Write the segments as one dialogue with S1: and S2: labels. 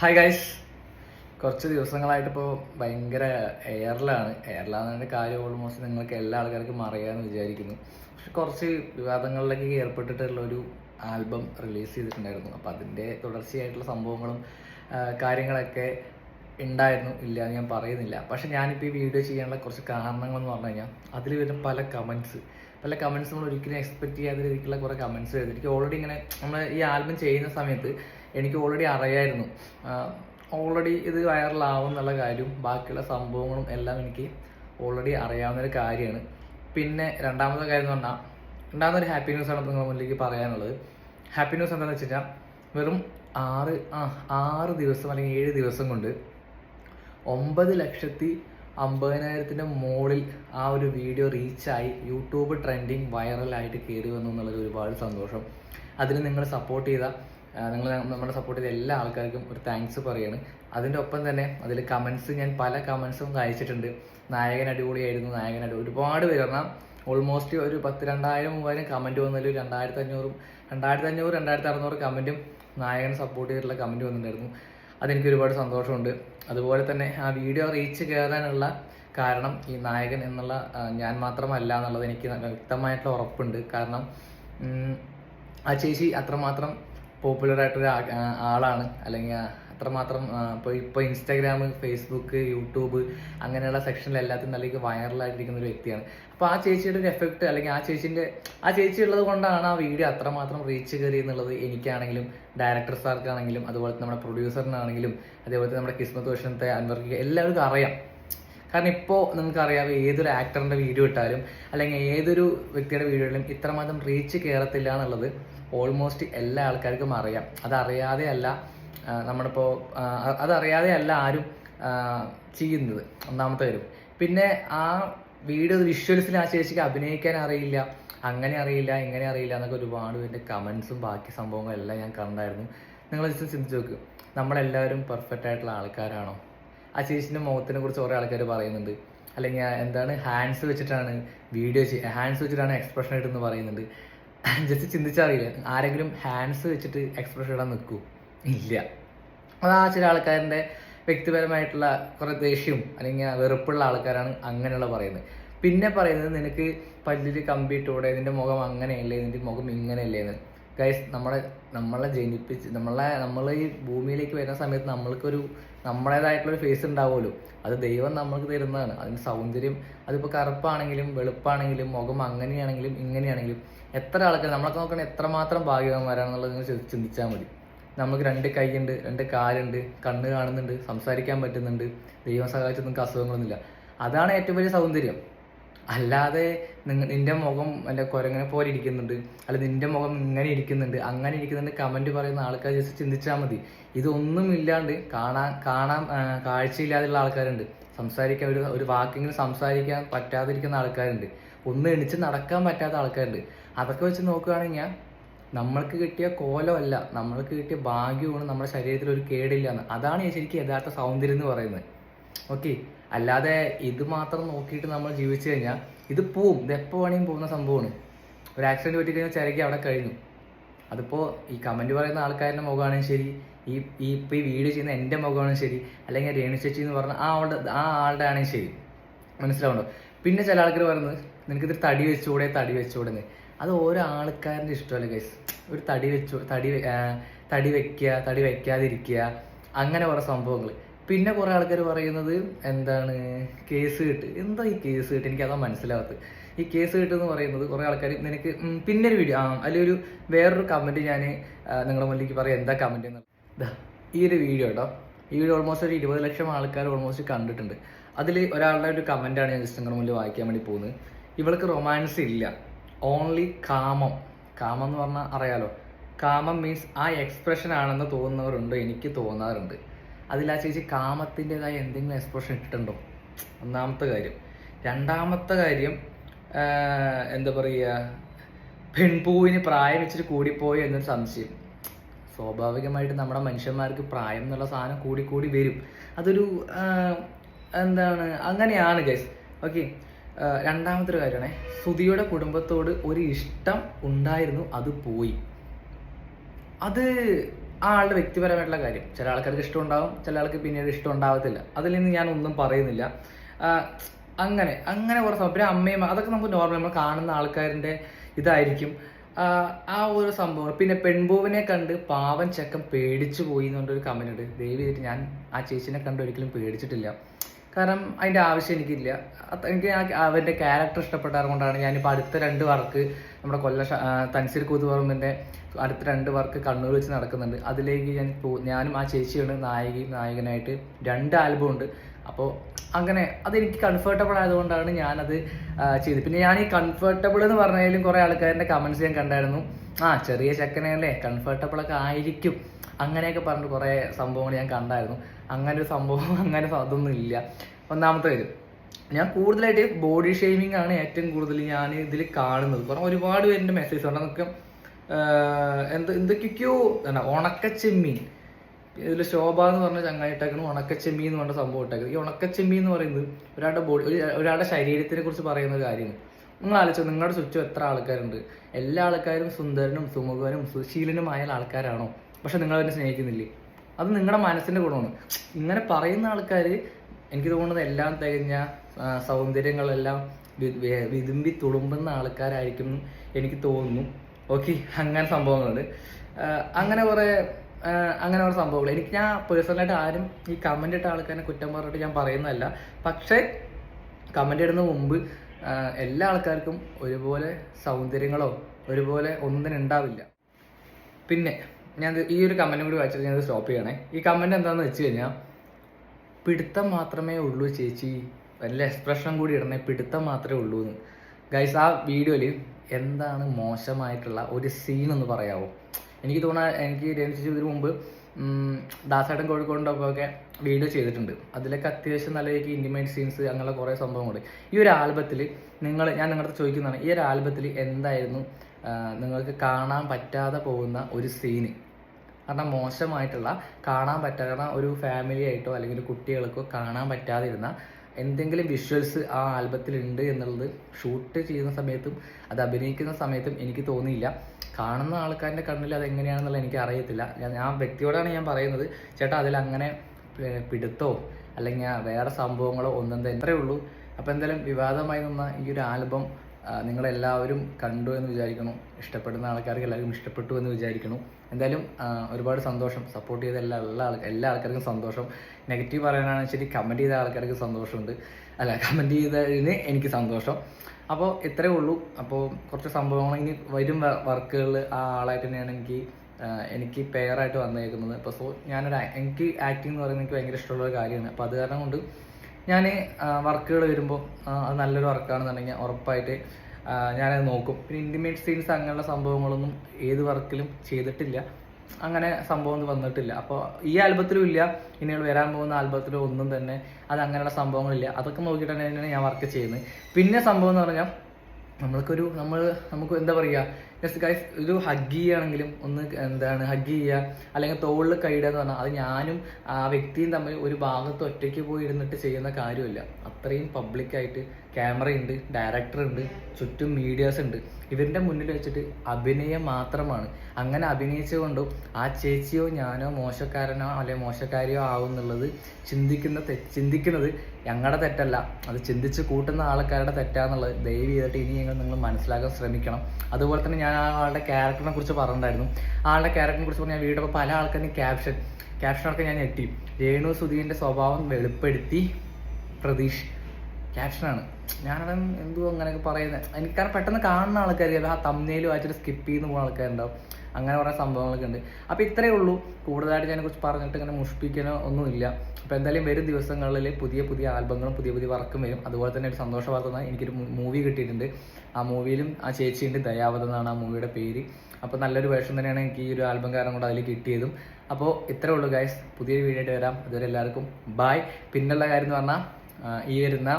S1: Hi guys കുറച്ച് ദിവസങ്ങളായിട്ട് ഇപ്പോൾ ഭയങ്കര എയറിലാണ് എയറിലാണെന്നതിന്റെ കാര്യം ഓൾമോസ്റ്റ് നിങ്ങൾക്ക് എല്ലാ ആൾക്കാർക്കും അറിയാമെന്ന് വിചാരിക്കുന്നു. പക്ഷെ കുറച്ച് വിവാദങ്ങളിലേക്ക് ഏർപ്പെട്ടിട്ടുള്ള ഒരു ആൽബം റിലീസ് ചെയ്തിട്ടുണ്ടായിരുന്നു. അപ്പോൾ അതിന്റെ തുടർച്ചയായിട്ടുള്ള സംഭവങ്ങളും കാര്യങ്ങളൊക്കെ ഉണ്ടായിരുന്നു. ഇല്ല എന്ന് ഞാൻ പറയുന്നില്ല. പക്ഷെ ഞാനിപ്പോൾ ഈ വീഡിയോ ചെയ്യാനുള്ള കുറച്ച് കാരണങ്ങളെന്ന് പറഞ്ഞു കഴിഞ്ഞാൽ അതിൽ വരുന്ന പല കമൻസ് പല കമൻസ് നമ്മൾ ഒരിക്കലും എക്സ്പെക്ട് ചെയ്യാത്ത രീതിക്കുള്ള കുറേ കമൻസ് വരുന്നു. എനിക്ക് ഓൾറെഡി ഇങ്ങനെ നമ്മൾ ഈ ആൽബം ചെയ്യുന്ന സമയത്ത് എനിക്ക് ഓൾറെഡി അറിയായിരുന്നു. ഓൾറെഡി ഇത് വൈറലാവും എന്നുള്ള കാര്യവും ബാക്കിയുള്ള സംഭവങ്ങളും എല്ലാം എനിക്ക് ഓൾറെഡി അറിയാവുന്നൊരു കാര്യമാണ്. പിന്നെ രണ്ടാമത്തെ കാര്യം എന്ന് പറഞ്ഞാൽ രണ്ടാമതൊരു ഹാപ്പി ആണ് നിങ്ങളുടെ മുന്നിലേക്ക് പറയാനുള്ളത്. ഹാപ്പി ന്യൂസ് എന്താണെന്ന് വെച്ച് കഴിഞ്ഞാൽ വെറും ആറ് ആ ആറ് ദിവസം അല്ലെങ്കിൽ ഏഴ് ദിവസം കൊണ്ട് ഒമ്പത് ലക്ഷത്തി അമ്പതിനായിരത്തിന്റെ മുകളിൽ ആ ഒരു വീഡിയോ റീച്ചായി യൂട്യൂബ് ട്രെൻഡിങ് വൈറലായിട്ട് കയറി വന്നു എന്നുള്ളത് ഒരുപാട് സന്തോഷം. അതിന് നിങ്ങൾ സപ്പോർട്ട് ചെയ്ത നിങ്ങൾ നമ്മുടെ സപ്പോർട്ട് ചെയ്ത എല്ലാ ആൾക്കാർക്കും ഒരു താങ്ക്സ് പറയാണ്. അതിന്റെ ഒപ്പം തന്നെ അതിൽ കമൻസ് ഞാൻ പല കമൻസും അയച്ചിട്ടുണ്ട്. നായകൻ അടിപൊളിയായിരുന്നു നായകൻ അടിപൊളി ഒരുപാട് പേര്. പറഞ്ഞാൽ ഓൾമോസ്റ്റ് ഒരു പത്ത് രണ്ടായിരം മൂവായിരം കമന്റ് വന്നതിൽ രണ്ടായിരത്തി അഞ്ഞൂറും രണ്ടായിരത്തി അഞ്ഞൂറ് രണ്ടായിരത്തി അറുന്നൂറ് കമന്റും നായകൻ സപ്പോർട്ട് ചെയ്തിട്ടുള്ള കമന്റ് വന്നിട്ടുണ്ടായിരുന്നു. അതെനിക്ക് ഒരുപാട് സന്തോഷമുണ്ട്. അതുപോലെ തന്നെ ആ വീഡിയോ റീച്ച് കയറാനുള്ള കാരണം ഈ നായകൻ എന്നുള്ള ഞാൻ മാത്രമല്ല എന്നുള്ളത് എനിക്ക് വ്യക്തമായിട്ടുള്ള ഉറപ്പുണ്ട്. കാരണം ആ ചേച്ചി അത്രമാത്രം പോപ്പുലർ ആയിട്ടൊരു ആളാണ്. അല്ലെങ്കിൽ അത്രമാത്രം ഇപ്പോൾ ഇപ്പോൾ ഇൻസ്റ്റാഗ്രാം ഫേസ്ബുക്ക് യൂട്യൂബ് അങ്ങനെയുള്ള സെക്ഷനിൽ എല്ലാത്തിനും നല്ല വൈറലായിട്ടിരിക്കുന്ന ഒരു വ്യക്തിയാണ്. അപ്പോൾ ആ ചേച്ചിയുടെ ഒരു എഫക്റ്റ് അല്ലെങ്കിൽ ആ ചേച്ചിന്റെ ആ ചേച്ചി ഉള്ളത് കൊണ്ടാണ് ആ വീഡിയോ അത്രമാത്രം റീച്ച് കയറി എന്നുള്ളത് എനിക്കാണെങ്കിലും ഡയറക്ടർ സാർക്കാണെങ്കിലും അതുപോലെ നമ്മുടെ പ്രൊഡ്യൂസറിനാണെങ്കിലും അതേപോലെ നമ്മുടെ കിസ്മത്ത് വർഷത്തെ അൻവർക്ക് എല്ലാവർക്കും അറിയാം. കാരണം ഇപ്പോൾ നമുക്കറിയാം ഏതൊരു ആക്ടറിന്റെ വീഡിയോ ഇട്ടാലും അല്ലെങ്കിൽ ഏതൊരു വ്യക്തിയുടെ വീഡിയോ ഇട്ടാലും ഇത്രമാത്രം റീച്ച് കയറത്തില്ല എന്നുള്ളത് ഓൾമോസ്റ്റ് എല്ലാ ആൾക്കാർക്കും അറിയാം. അതറിയാതെ അല്ല ആ, നമ്മളിപ്പോൾ അതറിയാതെയല്ല ആരും ചെയ്യുന്നത്. ഒന്നാമത്തെ കാര്യം. പിന്നെ ആ വീഡിയോ വിഷ്വൽസിൽ ആ ചേച്ചിക്ക് അഭിനയിക്കാൻ അറിയില്ല അങ്ങനെ അറിയില്ല ഇങ്ങനെ അറിയില്ല എന്നൊക്കെ ഒരുപാട് പേരുടെ കമൻസും ബാക്കി സംഭവങ്ങളും എല്ലാം ഞാൻ കണ്ടായിരുന്നു. നിങ്ങൾ ചിന്തിച്ച് നോക്ക്. നമ്മളെല്ലാവരും പെർഫെക്റ്റ് ആയിട്ടുള്ള ആൾക്കാരാണോ? ചേച്ചിന്റെ മുഖത്തിനെ കുറിച്ച് കുറേ ആൾക്കാർ പറയുന്നുണ്ട്. അല്ലെങ്കിൽ എന്താണ് ഹാൻഡ്സ് വെച്ചിട്ടാണ് വീഡിയോ ഹാൻഡ്സ് വെച്ചിട്ടാണ് എക്സ്പ്രഷൻ ഇട്ടെന്ന് പറയുന്നുണ്ട്. ജസ്റ്റ് ചിന്തിച്ചറിയില്ല. ആരെങ്കിലും ഹാൻഡ്സ് വെച്ചിട്ട് എക്സ്പ്രഷൻ ഇടാൻ നിൽക്കൂ? ഇല്ല. അത് ആ ചില ആൾക്കാരുടെ വ്യക്തിപരമായിട്ടുള്ള കുറേ ദേഷ്യവും അല്ലെങ്കിൽ വെറുപ്പുള്ള ആൾക്കാരാണ് അങ്ങനെയുള്ള പറയുന്നത്. പിന്നെ പറയുന്നത് നിനക്ക് പല്ലിൽ കമ്പിയിട്ടൂടെ നിന്റെ മുഖം അങ്ങനെയല്ലേ നിന്റെ മുഖം ഇങ്ങനെയല്ലേ എന്ന്. ഗൈസ് നമ്മളെ നമ്മളെ ജനിപ്പിച്ച് നമ്മളെ നമ്മൾ ഈ ഭൂമിയിലേക്ക് വരുന്ന സമയത്ത് നമ്മൾക്കൊരു നമ്മുടേതായിട്ടുള്ള ഒരു ഫേസ് ഉണ്ടാവുമല്ലോ. അത് ദൈവം നമ്മൾക്ക് തരുന്നതാണ്. അതിന് സൗന്ദര്യം അതിപ്പോൾ കറുപ്പാണെങ്കിലും വെളുപ്പാണെങ്കിലും മുഖം അങ്ങനെയാണെങ്കിലും ഇങ്ങനെയാണെങ്കിലും എത്ര ആൾക്കാർ നമ്മളൊക്കെ നോക്കണേ എത്രമാത്രം ഭാഗ്യവാന്മാരാണെന്നുള്ളത് നിങ്ങൾ ചിന്തിച്ചാൽ മതി. നമുക്ക് രണ്ട് കൈയുണ്ട് രണ്ട് കാലുണ്ട് കണ്ണ് കാണുന്നുണ്ട് സംസാരിക്കാൻ പറ്റുന്നുണ്ട് ദൈവം സഹായിച്ച് നിങ്ങൾക്ക് അസുഖങ്ങളൊന്നുമില്ല. അതാണ് ഏറ്റവും വലിയ സൗന്ദര്യം. അല്ലാതെ നിന്റെ മുഖം അല്ല കുരങ്ങനെ പോലെ ഇരിക്കുന്നുണ്ട്. അല്ല നിന്റെ മുഖം ഇങ്ങനെ ഇരിക്കുന്നുണ്ട്. അങ്ങനെ ഇരിക്കുന്നുണ്ട് കമന്റ് പറയുന്ന ആൾക്കാർ ജസ്റ്റ് ചിന്തിച്ചാൽ മതി. ഇതൊന്നും ഇല്ലാണ്ട് കാണാൻ കാണാൻ കാഴ്ചയില്ലാതെയുള്ള ആൾക്കാരുണ്ട്. സംസാരിക്കാൻ ഒരു ഒരു വാക്കെങ്കിലും സംസാരിക്കാൻ പറ്റാതിരിക്കുന്ന ആൾക്കാരുണ്ട്. ഒന്ന് എണിച്ച് നടക്കാൻ പറ്റാത്ത ആൾക്കാരുണ്ട്. അതൊക്കെ വെച്ച് നോക്കുകയാണെങ്കിൽ നമ്മൾക്ക് കിട്ടിയ കോലമല്ല. നമ്മൾക്ക് കിട്ടിയ ഭാഗ്യമാണ് നമ്മുടെ ശരീരത്തിൽ ഒരു കേടില്ല എന്ന് അതാണ് ശരിക്കും യഥാർത്ഥ സൗന്ദര്യം എന്ന് പറയുന്നത്. ഓക്കെ അല്ലാതെ ഇത് മാത്രം നോക്കിയിട്ട് നമ്മൾ ജീവിച്ചു കഴിഞ്ഞാൽ ഇത് പോവും. ഇത് എപ്പോൾ വേണമെങ്കിലും പോകുന്ന സംഭവമാണ്. ഒരു ആക്സിഡന്റ് പറ്റി കഴിഞ്ഞാൽ ചിരകി അവിടെ കഴിഞ്ഞു. അതിപ്പോൾ ഈ കമന്റ് പറയുന്ന ആൾക്കാരുടെ മുഖമാണെങ്കിൽ ശരി ഈ ഈ ഇപ്പോൾ ഈ വീഡിയോ ചെയ്യുന്ന എന്റെ മുഖമാണെങ്കിൽ ശരി അല്ലെങ്കിൽ രേണു ചേച്ചി എന്ന് പറഞ്ഞ ആ ആളുടെ ആ ആളുടെ ആണെങ്കിൽ ശരി. മനസ്സിലാവുണ്ടോ? പിന്നെ ചില ആൾക്കാർ പറയുന്നത് നിനക്കിത് തടി വെച്ചുകൂടെ തടി വെച്ചുകൂടെന്ന് അത് ഓരോ ആൾക്കാരുടെ ഇഷ്ടമല്ല ഗൈസ് ഒരു തടി വെച്ചു തടി തടി വെക്കുക തടി വെക്കാതിരിക്കുക അങ്ങനെ കുറേ സംഭവങ്ങൾ പിന്നെ കുറേ ആൾക്കാർ പറയുന്നത് എന്താണ് കേസ് കിട്ട്? എന്താ ഈ കേസ് കിട്ട്? എനിക്ക് അതാ മനസ്സിലാവാത്തത്. ഈ കേസ് കിട്ടുന്ന എന്ന് പറയുന്നത് കുറേ ആൾക്കാർ നിനക്ക് പിന്നൊരു വീഡിയോ ആ ഒരു വേറൊരു കമന്റ് ഞാൻ നിങ്ങളുടെ മുന്നിലേക്ക് പറയാം. എന്താ കമന്റ് എന്ന് ഈ ഒരു വീഡിയോ കേട്ടോ ഈ വീഡിയോ ഓൾമോസ്റ്റ് ഒരു ഇരുപത് ലക്ഷം ആൾക്കാർ ഓൾമോസ്റ്റ് കണ്ടിട്ടുണ്ട്. അതിൽ ഒരാളുടെ ഒരു കമന്റാണ് ഞാൻ ജസ്റ്റ് നിങ്ങളുടെ മുന്നിൽ വായിക്കാൻ വേണ്ടി പോകുന്നത്. ഇവൾക്ക് റൊമാൻസ് ഇല്ല. ഓൺലി കാമം. കാമം എന്ന് പറഞ്ഞാൽ അറിയാലോ. കാമം മീൻസ് ആ എക്സ്പ്രഷൻ ആണെന്ന് തോന്നുന്നവരുണ്ട്? എനിക്ക് തോന്നാറുണ്ട്. അതിൽ ആ ചേച്ചി കാമത്തിന്റെതായ എന്തെങ്കിലും എക്സ്പ്രഷൻ ഇട്ടിട്ടുണ്ടോ? ഒന്നാമത്തെ കാര്യം. രണ്ടാമത്തെ കാര്യം എന്താ പറയുക പെൺപൂവിന് പ്രായം വെച്ചിട്ട് കൂടിപ്പോയോ എന്നൊരു സംശയം. സ്വാഭാവികമായിട്ട് നമ്മുടെ മനുഷ്യന്മാർക്ക് പ്രായം എന്നുള്ള സാധനം കൂടി കൂടി വരും. അതൊരു എന്താണ് അങ്ങനെയാണ് ഗൈസ് ഓക്കെ രണ്ടാമത്തെ ഒരു കാര്യമാണേ. സുധിയുടെ കുടുംബത്തോട് ഒരു ഇഷ്ടം ഉണ്ടായിരുന്നു അത് പോയി. അത് ആ ആളുടെ വ്യക്തിപരമായിട്ടുള്ള കാര്യം. ചില ആൾക്കാർക്ക് ഇഷ്ടം ഉണ്ടാവും ചില ആൾക്ക് പിന്നീട് ഇഷ്ടം ഉണ്ടാവത്തില്ല. അതിൽ നിന്ന് ഞാൻ ഒന്നും പറയുന്നില്ല. അങ്ങനെ അങ്ങനെ കുറേ സംഭവം പിന്നെ അമ്മയും അതൊക്കെ നമുക്ക് നോർമൽ നമ്മൾ കാണുന്ന ആൾക്കാരിന്റെ ഇതായിരിക്കും. ആ, ഒരു സംഭവം. പിന്നെ പെൺപൂവിനെ കണ്ട് പാവൻ ചെക്കൻ പേടിച്ചു പോയി എന്നുള്ളൊരു കമന്റ് ഉണ്ട് ദയവ് ചെയ്തിട്ട് ഞാൻ ആ ചേച്ചിനെ കണ്ട് ഒരിക്കലും പേടിച്ചിട്ടില്ല. കാരണം അതിന്റെ ആവശ്യം എനിക്കില്ല. എനിക്ക് ആ അവന്റെ ക്യാരക്ടർ ഇഷ്ടപ്പെട്ടത് കൊണ്ടാണ് ഞാനിപ്പോൾ അടുത്ത രണ്ട് വർക്ക് നമ്മുടെ കൊല്ല തൻസീർ കൂത്തുപറമ്പിന്റെ അടുത്ത രണ്ട് വർക്ക് കണ്ണൂർ വെച്ച് നടക്കുന്നുണ്ട്. അതിലേക്ക് ഞാൻ ഞാനും ആ ചേച്ചിയാണ് നായികയും നായകനായിട്ട് രണ്ട് ആൽബം ഉണ്ട്. അപ്പോൾ അങ്ങനെ അതെനിക്ക് കംഫർട്ടബിൾ ആയതുകൊണ്ടാണ് ഞാനത് ചെയ്തത്. പിന്നെ ഞാൻ ഈ കംഫർട്ടബിൾ എന്ന് പറഞ്ഞാലും കുറേ ആൾക്കാരുടെ കമന്റ്സ് ഞാൻ കണ്ടായിരുന്നു. ആ ചെറിയ ചെക്കനല്ലേ കംഫർട്ടബിൾ ഒക്കെ ആയിരിക്കും. അങ്ങനെയൊക്കെ പറഞ്ഞിട്ട് കുറേ സംഭവങ്ങൾ ഞാൻ കണ്ടായിരുന്നു. അങ്ങനെ ഒരു സംഭവം അങ്ങനെ അതൊന്നും ഇല്ല ഒന്നാമത്തെ കാര്യം ഞാൻ കൂടുതലായിട്ട് ബോഡി ഷേമിംഗ് ആണ് ഏറ്റവും കൂടുതൽ ഞാൻ ഇതിൽ കാണുന്നത്. കാരണം ഒരുപാട് പേരുടെ മെസ്സേജ് ഉണ്ട്. നമുക്ക് എന്ത് എന്തൊക്കെയോ എന്നാ ഉണക്കച്ചെമ്മീൻ. ഇതിൽ ശോഭ എന്ന് പറഞ്ഞ ചങ്ങായിട്ടാക്കണം ഉണക്കച്ചെമ്മീൻ എന്ന് പറഞ്ഞ സംഭവം ഇട്ടാക്കുന്നത്. ഈ ഉണക്കച്ചെമ്മീൻ എന്ന് പറയുന്നത് ഒരാളുടെ ബോഡി ഒരാളുടെ ശരീരത്തിനെ കുറിച്ച് പറയുന്ന ഒരു കാര്യമാണ്. നിങ്ങൾ ആലോചിച്ചോ നിങ്ങളുടെ ചുറ്റും എത്ര ആൾക്കാരുണ്ട്. എല്ലാ ആൾക്കാരും സുന്ദരനും സുമുഖനും സുശീലനുമായ ആൾക്കാരാണോ? പക്ഷെ നിങ്ങൾ അവരെ സ്നേഹിക്കുന്നില്ലേ? അത് നിങ്ങളുടെ മനസ്സിന്റെ ഗുണമാണ്. ഇങ്ങനെ പറയുന്ന ആൾക്കാർ എനിക്ക് തോന്നുന്നത് എല്ലാം തികഞ്ഞ സൗന്ദര്യങ്ങളെല്ലാം വിതുമ്പി തുളുമ്പുന്ന ആൾക്കാരായിരിക്കും എനിക്ക് തോന്നുന്നു. ഓക്കെ അങ്ങനെ സംഭവങ്ങളുണ്ട്. അങ്ങനെ കുറെ അങ്ങനെ കുറെ സംഭവങ്ങൾ. എനിക്ക് ഞാൻ പേഴ്സണലായിട്ട് ആരും ഈ കമന്റ് ഇട്ട ആൾക്കാരെ കുറ്റം പറഞ്ഞിട്ട് ഞാൻ പറയുന്നതല്ല. പക്ഷേ കമന്റ് ഇടുന്ന മുമ്പ് എല്ലാ ആൾക്കാർക്കും ഒരുപോലെ സൗന്ദര്യങ്ങളോ ഒരുപോലെ ഒന്നും തന്നെ ഉണ്ടാവില്ല. പിന്നെ ഞാൻ ഈ ഒരു കമന്റും കൂടി വായിച്ചിട്ട് ഞാൻ സ്റ്റോപ്പ് ചെയ്യണേ. ഈ കമന്റ് എന്താണെന്ന് വെച്ച് കഴിഞ്ഞാൽ പിടുത്തം മാത്രമേ ഉള്ളൂ ചേച്ചി. നല്ല എക്സ്പ്രഷൻ കൂടി ഇടണേ പിടുത്തം മാത്രമേ ഉള്ളൂ എന്ന്. ഗൈസ് ആ വീഡിയോയിൽ എന്താണ് മോശമായിട്ടുള്ള ഒരു സീൻ എന്ന് പറയാവോ? എനിക്ക് തോന്നാ എനിക്ക് രഞ്ജിച്ച് ഇതിനു മുമ്പ് ദാസേട്ടൻ കോഴിക്കോടിന്റെ ഒക്കെ വീഡിയോ ചെയ്തിട്ടുണ്ട്. അതിലൊക്കെ അത്യാവശ്യം നല്ല രീതിക്ക് ഇന്റിമേറ്റ് സീൻസ് അങ്ങനെ കുറേ സംഭവങ്ങളുണ്ട്. ഈ ഒരു ആൽബത്തിൽ നിങ്ങൾ ഞാൻ നിങ്ങളുടെ ചോദിക്കുന്നതാണ് ഈ ഒരു ആൽബത്തിൽ എന്തായിരുന്നു നിങ്ങൾക്ക് കാണാൻ പറ്റാതെ പോകുന്ന ഒരു സീന് കാരണം മോശമായിട്ടുള്ള കാണാൻ പറ്റാത്ത ഒരു ഫാമിലി ആയിട്ടോ അല്ലെങ്കിൽ കുട്ടികൾക്കോ കാണാൻ പറ്റാതിരുന്ന എന്തെങ്കിലും വിഷ്വൽസ് ആ ആൽബത്തിൽ ഉണ്ട് എന്നുള്ളത് ഷൂട്ട് ചെയ്യുന്ന സമയത്തും അത് അഭിനയിക്കുന്ന സമയത്തും എനിക്ക് തോന്നിയില്ല. കാണുന്ന ആൾക്കാരുടെ കണ്ണിൽ അത് എങ്ങനെയാണെന്നുള്ള എനിക്ക് അറിയത്തില്ല. ഞാൻ വ്യക്തിയോടാണ് ഞാൻ പറയുന്നത്. ചേട്ടാ അതിൽ അങ്ങനെ പിടുത്തോ അല്ലെങ്കിൽ വേറെ സംഭവങ്ങളോ ഒന്നും തന്നെ ഉള്ളൂ. അപ്പോൾ എന്തായാലും വിവാദമായി നിന്ന ഈ ഒരു ആൽബം നിങ്ങളെല്ലാവരും കണ്ടു എന്ന് വിചാരിക്കണം. ഇഷ്ടപ്പെടുന്ന ആൾക്കാർക്ക് എല്ലാവർക്കും ഇഷ്ടപ്പെട്ടു എന്ന് വിചാരിക്കണം. എന്തായാലും ഒരുപാട് സന്തോഷം. സപ്പോർട്ട് ചെയ്ത എല്ലാ എല്ലാ എല്ലാ ആൾക്കാർക്കും സന്തോഷം. നെഗറ്റീവ് പറയാനാണെന്ന് വെച്ചാൽ കമന്റ് ചെയ്ത ആൾക്കാർക്ക് സന്തോഷമുണ്ട്. അല്ല കമന്റ് ചെയ്തതിന് എനിക്ക് സന്തോഷം. അപ്പോൾ ഇത്രയേ ഉള്ളൂ. അപ്പോൾ കുറച്ച് സംഭവങ്ങൾ ഇനി വരും വർക്കുകൾ ആ ആളായിട്ട് തന്നെയാണ് എനിക്ക് എനിക്ക് പെയറായിട്ട് വന്നേക്കുന്നത്. അപ്പോൾ സോ ഞാനൊരു എനിക്ക് ആക്ടിങ് എന്ന് പറയുന്നത് എനിക്ക് ഭയങ്കര ഇഷ്ടമുള്ള ഒരു കാര്യമാണ്. അപ്പോൾ അത് കാരണം കൊണ്ട് ഞാൻ വർക്കുകൾ വരുമ്പോൾ അത് നല്ലൊരു വർക്കാണെന്നുണ്ടെങ്കിൽ ഉറപ്പായിട്ട് ഞാനത് നോക്കും. പിന്നെ ഇന്റിമേറ്റ് സീൻസ് അങ്ങനെയുള്ള സംഭവങ്ങളൊന്നും ഏത് വർക്കിലും ചെയ്തിട്ടില്ല. അങ്ങനെ സംഭവം വന്നിട്ടില്ല. അപ്പോൾ ഈ ആൽബത്തിലും ഇല്ല. ഇനി വരാൻ പോകുന്ന ആൽബത്തിലും ഒന്നും തന്നെ അത് അങ്ങനെയുള്ള സംഭവങ്ങളില്ല. അതൊക്കെ നോക്കിയിട്ട് തന്നെയാണ് ഞാൻ വർക്ക് ചെയ്യുന്നത്. പിന്നെ സംഭവം എന്ന് പറഞ്ഞാൽ നമ്മൾക്കൊരു നമ്മൾ നമുക്ക് എന്താ പറയുക ജസ്റ്റ് ഗൈസ് ഒരു ഹഗ് ചെയ്യുകയാണെങ്കിലും ഒന്ന് എന്താണ് ഹഗ് ചെയ്യുക അല്ലെങ്കിൽ തോളിൽ കൈയിടുക എന്ന് പറഞ്ഞാൽ അത് ഞാനും ആ വ്യക്തിയും തമ്മിൽ ഒരു ഭാഗത്ത് ഒറ്റയ്ക്ക് പോയി ഇരുന്നിട്ട് ചെയ്യുന്ന കാര്യമില്ല. അത്രയും പബ്ലിക്കായിട്ട് ക്യാമറ ഉണ്ട് ഡയറക്ടർ ഉണ്ട് ചുറ്റും മീഡിയാസ് ഉണ്ട്. ഇവരുടെ മുന്നിൽ വെച്ചിട്ട് അഭിനയം മാത്രമാണ്. അങ്ങനെ അഭിനയിച്ചുകൊണ്ടോ ആ ചേച്ചിയോ ഞാനോ മോശക്കാരനോ അല്ലെങ്കിൽ മോശക്കാരിയോ ആവും എന്നുള്ളത് ചിന്തിക്കുന്ന ചിന്തിക്കുന്നത് ഞങ്ങളുടെ തെറ്റല്ല. അത് ചിന്തിച്ച് കൂട്ടുന്ന ആൾക്കാരുടെ തെറ്റാന്നുള്ളത് ദയവ് ചെയ്തിട്ട് ഇനി ഞങ്ങൾ നിങ്ങൾ മനസ്സിലാക്കാൻ ശ്രമിക്കണം. അതുപോലെ തന്നെ ഞാൻ ആളുടെ ക്യാരക്ടറിനെ കുറിച്ച് പറഞ്ഞിട്ടുണ്ടായിരുന്നു. ആളുടെ ക്യാരക്ടറിനെ കുറിച്ച് പറഞ്ഞാൽ വീഡിയോ പല ആൾക്കാരും ക്യാപ്ഷൻ ക്യാപ്ഷനൊക്കെ ഞാൻ ഞെട്ടി. രേണു സുധീന്റെ സ്വഭാവം വെളിപ്പെടുത്തി പ്രതീഷ്. ക്യാപ്ഷനാണ് ഞാനത് എന്തോ അങ്ങനെയൊക്കെ പറയുന്നത് എനിക്ക് പെട്ടെന്ന് കാണുന്ന ആൾക്കാർ ആ തമ്മിൽ ആയിട്ട് സ്കിപ്പ് ചെയ്യുന്ന പോകുന്ന ആൾക്കാരുണ്ടാവും. അങ്ങനെ കുറേ സംഭവങ്ങളൊക്കെ ഉണ്ട്. അപ്പോൾ ഇത്രയേ ഉള്ളൂ. കൂടുതലായിട്ട് ഞാനെക്കുറിച്ച് പറഞ്ഞിട്ട് ഇങ്ങനെ മുഷിപ്പിക്കാനോ ഒന്നുമില്ല. അപ്പോൾ എന്തായാലും വരും ദിവസങ്ങളിൽ പുതിയ പുതിയ ആൽബങ്ങളും പുതിയ പുതിയ വർക്കും വരും. അതുപോലെ തന്നെ ഒരു സന്തോഷ വാർത്ത എനിക്കൊരു മൂവി കിട്ടിയിട്ടുണ്ട്. ആ മൂവിയിലും ആ ചേച്ചിയുണ്ട് ദയാവത് എന്നാണ് ആ മൂവിയുടെ പേര്. അപ്പോൾ നല്ലൊരു വേഷം തന്നെയാണ് എനിക്ക് ഈ ഒരു ആൽബം കാരണം കൂടെ അതിൽ കിട്ടിയതും. അപ്പോൾ ഇത്രയേ ഉള്ളൂ ഗൈസ് പുതിയൊരു വീഡിയോ ആയിട്ട് വരാം. അതുവരെ എല്ലാവർക്കും ബായ് പിന്നുള്ള കാര്യം എന്ന് പറഞ്ഞാൽ ഈ വരുന്ന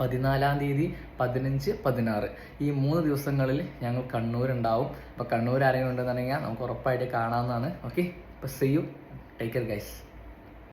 S1: പതിനാലാം തീയതി പതിനഞ്ച് പതിനാറ്. ഈ മൂന്ന് ദിവസങ്ങളിൽ ഞങ്ങൾ കണ്ണൂരുണ്ടാവും. അപ്പോൾ കണ്ണൂർ ആരെങ്കിലും ഉണ്ടെന്നുണ്ടെങ്കിൽ നമുക്ക് ഉറപ്പായിട്ട് കാണാവുന്നതാണ്. ഓക്കെ അപ്പോൾ see you take care guys